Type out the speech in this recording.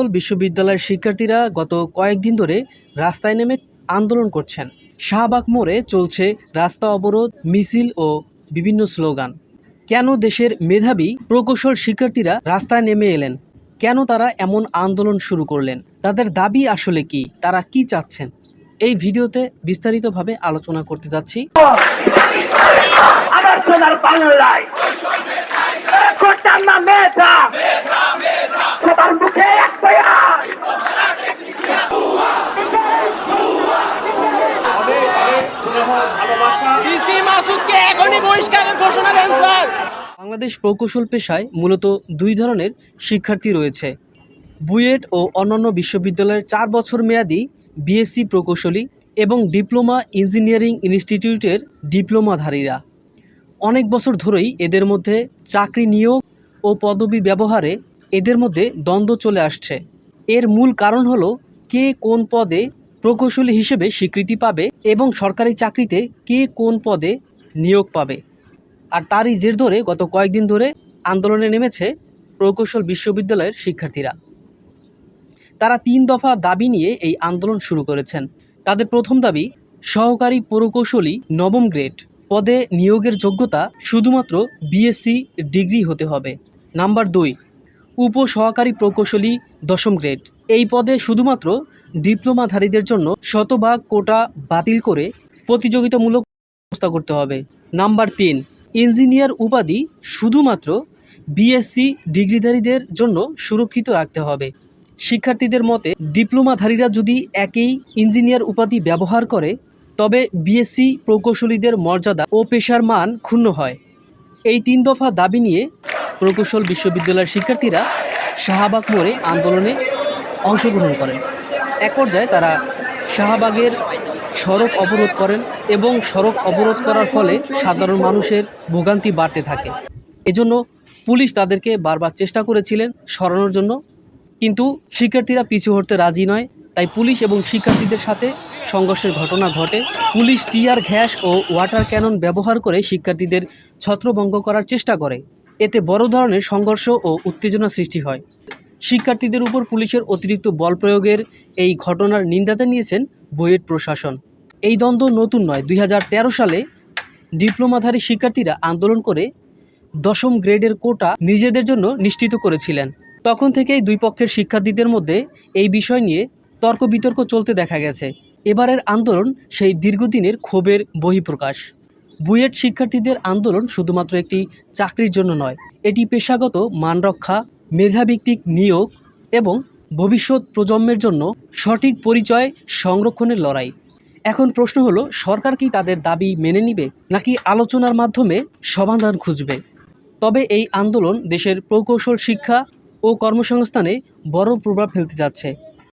প্রকৌশল বিশ্ববিদ্যালয়ের শিক্ষার্থীরা গত কয়েকদিন ধরে রাস্তায় নেমে আন্দোলন করছেন। শাহবাগ মোড়ে চলছে রাস্তা অবরোধ, মিছিল ও বিভিন্ন স্লোগান। কেন দেশের মেধাবী, প্রকৌশল শিক্ষার্থীরা রাস্তায় নেমে এলেন? কেন তারা এমন আন্দোলন শুরু করলেন? তাদের দাবি আসলে কি? তারা কি চাচ্ছেন? এই ভিডিওতে বিস্তারিতভাবে আলোচনা করতে যাচ্ছি। বাংলায়। বাংলাদেশ প্রকৌশল পেশায় মূলত দুই ধরনের শিক্ষার্থী রয়েছে। বুয়েট ও অন্যান্য বিশ্ববিদ্যালয়ের চার বছর মেয়াদি বিএসসি প্রকৌশলী এবং ডিপ্লোমা ইঞ্জিনিয়ারিং ইনস্টিটিউটের ডিপ্লোমাধারীরা। অনেক বছর ধরেই এদের মধ্যে চাকরি নিয়োগ ও পদবি ব্যবহারে এদের মধ্যে দ্বন্দ্ব চলে আসছে। এর মূল কারণ হলো কে কোন পদে প্রকৌশলী হিসেবে স্বীকৃতি পাবে এবং সরকারি চাকরিতে কে কোন পদে নিয়োগ পাবে। আর তারই জের ধরে গত কয়েকদিন ধরে আন্দোলনে নেমেছে প্রকৌশল বিশ্ববিদ্যালয়ের শিক্ষার্থীরা। তারা তিন দফা দাবি নিয়ে এই আন্দোলন শুরু করেছেন। তাদের প্রথম দাবি, সহকারী প্রকৌশলী নবম গ্রেড পদে নিয়োগের যোগ্যতা শুধুমাত্র বিএসসি ডিগ্রি হতে হবে। নাম্বার দুই উপ সহকারী প্রকৌশলী দশম গ্রেড। এই পদে শুধুমাত্র ডিপ্লোমাধারীদের জন্য শতভাগ কোটা বাতিল করে প্রতিযোগিতামূলক ব্যবস্থা করতে হবে। নাম্বার তিন ইঞ্জিনিয়ার উপাধি শুধুমাত্র বিএসসি ডিগ্রিধারীদের জন্য সুরক্ষিত রাখতে হবে। শিক্ষার্থীদের মতে, ডিপ্লোমাধারীরা যদি একই ইঞ্জিনিয়ার উপাধি ব্যবহার করে, তবে বিএসসি প্রকৌশলীদের মর্যাদা ও পেশার মান ক্ষুণ্ণ হয়। এই তিন দফা দাবি নিয়ে প্রকৌশল বিশ্ববিদ্যালয়ের শিক্ষার্থীরা শাহবাগ মোড়ে আন্দোলনে অংশগ্রহণ করেন। এক পর্যায়ে তারা শাহবাগের সড়ক অবরোধ করেন এবং সড়ক অবরোধ করার ফলে সাধারণ মানুষের ভোগান্তি বাড়তে থাকে। এজন্য পুলিশ তাদেরকে বারবার চেষ্টা করেছিলেন সরানোর জন্য, কিন্তু শিক্ষার্থীরা পিছু হটতে রাজি নয়। তাই পুলিশ এবং শিক্ষার্থীদের সাথে সংঘর্ষের ঘটনা ঘটে। পুলিশ টিয়ার ঘ্যাস ও ওয়াটার ক্যানন ব্যবহার করে শিক্ষার্থীদের ছত্রভঙ্গ করার চেষ্টা করে। এতে বড় ধরনের সংঘর্ষ ও উত্তেজনা সৃষ্টি হয়। শিক্ষার্থীদের উপর পুলিশের অতিরিক্ত বল প্রয়োগের এই ঘটনার নিন্দা জানিয়েছেন বুয়েট প্রশাসন। এই দ্বন্দ্ব নতুন নয়। দুই সালে ডিপ্লোমাধারী শিক্ষার্থীরা আন্দোলন করে দশম গ্রেডের কোটা নিজেদের জন্য নিশ্চিত করেছিলেন। তখন থেকেই দুই পক্ষের শিক্ষার্থীদের মধ্যে এই বিষয় নিয়ে তর্ক বিতর্ক চলতে দেখা গেছে। এবারের আন্দোলন সেই দীর্ঘদিনের ক্ষোভের বহিঃপ্রকাশ। বুয়েট শিক্ষার্থীদের আন্দোলন শুধুমাত্র একটি চাকরির জন্য নয়, এটি পেশাগত মানরক্ষা মেধাভিত্তিক নিয়োগ এবং ভবিষ্যৎ প্রজন্মের জন্য সঠিক পরিচয় সংরক্ষণের লড়াই। এখন প্রশ্ন হলো, সরকার কি তাদের দাবি মেনে নিবে নাকি আলোচনার মাধ্যমে সমাধান খুঁজবে? তবে এই আন্দোলন দেশের প্রকৌশল শিক্ষা ও কর্মসংস্থানে বড় প্রভাব ফেলতে যাচ্ছে।